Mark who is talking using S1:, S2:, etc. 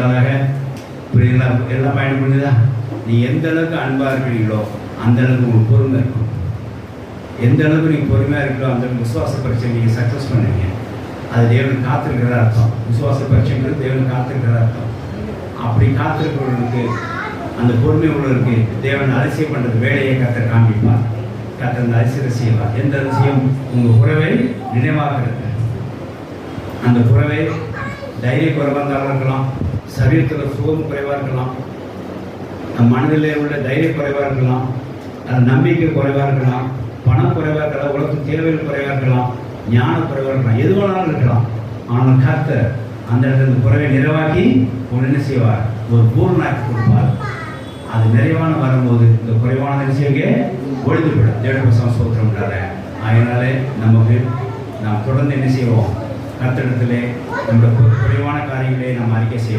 S1: உண்டாதாக புரியுங்களா எல்லாம் பயணம் பண்ணுதா நீ எந்த அளவுக்கு அன்பாக இருக்கிறீங்களோ அந்த அளவுக்கு உங்களுக்கு பொறுமை இருக்கும். எந்த அளவுக்கு நீங்கள் பொறுமையாக இருக்கிறோ அந்த அளவுக்கு விசுவாச பரீட்சை நீங்கள் சக்ஸஸ் பண்ணுவீங்க. அது தேவன் காத்திருக்கிற அர்த்தம். விசுவாச பரீட்சைங்கிறது தேவன் காத்திருக்கிற அர்த்தம். அப்படி காத்திருக்கிறவர்களுக்கு அந்த பொறுமை உள்ளவருக்கு தேவன் அதிசயம் பண்ணுறது வேலையை கத்த காமிப்பார் கத்த அந்த அதிசயத்தை செய்வார். எந்த அதிசயம்? உங்கள் உறவை நினைவாக்குறது அந்த உறவை தைரிய குறைவாக இருக்கலாம் சரீரத்தில் சுகம் குறைவாக இருக்கலாம் நம் மனதிலே உள்ள தைரிய குறைவாக இருக்கலாம் நம்பிக்கை குறைவாக இருக்கலாம் பணம் குறைவாக இருக்கலாம் உலகத்து தேவைகள் குறைவாக இருக்கலாம் ஞான குறைவாக இருக்கலாம் எது வேணாலும் இருக்கலாம். ஆனால் காத்த அந்த இடத்துல குறைவை நிறைவாக்கி ஒரு என்ன செய்வார்? ஒரு பூர்ணாக்கி கொடுப்பார். அது நிறைவான வரும்போது இந்த குறைவான விஷயங்க ஒழிந்துவிடும் தேவபசம் சோத்திரம் அதனாலே நமக்கு நாம் தொடர்ந்து என்ன செய்வோம்? கர்த்தரிடத்திலே நம்முடைய குறைவான காரியங்களை நாம் அறிக்கை செய்வோம்